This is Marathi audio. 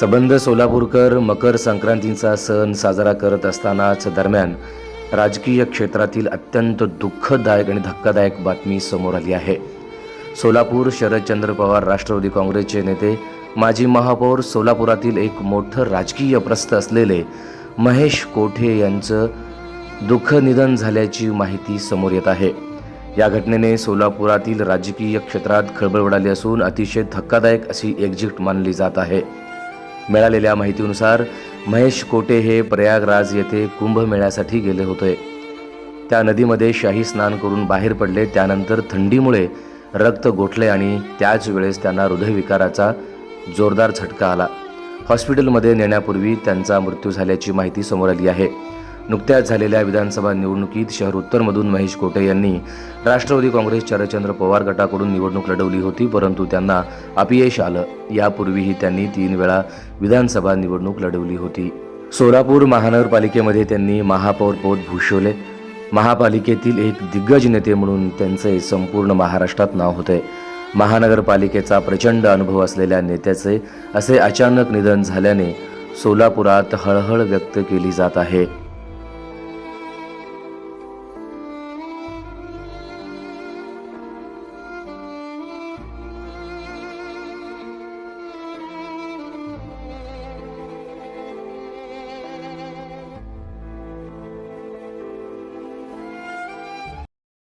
सबंध सोलापूरकर मकर संक्रांतीचा सण साजरा करत असतानाच दरम्यान राजकीय क्षेत्रातील अत्यंत दुःखदायक आणि धक्कादायक बातमी समोर आली आहे. सोलापूर शरदचंद्र पवार राष्ट्रवादी काँग्रेसचे नेते माजी महापौर सोलापुरातील एक मोठं राजकीय प्रस्थ असलेले महेश कोठे यांचं दुःख निधन झाल्याची माहिती समोर येत आहे. या घटनेने सोलापुरातील राजकीय क्षेत्रात खळबळ उडाली असून अतिशय धक्कादायक अशी एक्झिट मानली जात आहे. मिळालेल्या माहितीनुसार महेश कोटे हे प्रयागराज येथे कुंभमेळ्यासाठी गेले होते. त्या नदीमध्ये शाही स्नान करून बाहेर पडले त्यानंतर थंडीमुळे रक्त गोठले आणि त्याच वेळेस त्यांना हृदयविकाराचा जोरदार झटका आला. हॉस्पिटलमध्ये नेण्यापूर्वी त्यांचा मृत्यू झाल्याची माहिती समोर आली आहे. नुकत्याच झालेल्या विधानसभा निवडणुकीत शहर उत्तरमधून महेश कोटे यांनी राष्ट्रवादी काँग्रेस शरदचंद्र पवार गटाकडून निवडणूक लढवली होती परंतु त्यांना अपयश आलं. यापूर्वीही त्यांनी तीन वेळा विधानसभा निवडणूक लढवली होती. सोलापूर महानगरपालिकेमध्ये त्यांनी महापौर पद भूषवले. महापालिकेतील एक दिग्गज नेते म्हणून त्यांचे संपूर्ण महाराष्ट्रात नाव होते. महानगरपालिकेचा प्रचंड अनुभव असलेल्या नेत्याचे असे अचानक निधन झाल्याने सोलापुरात हळहळ व्यक्त केली जात आहे.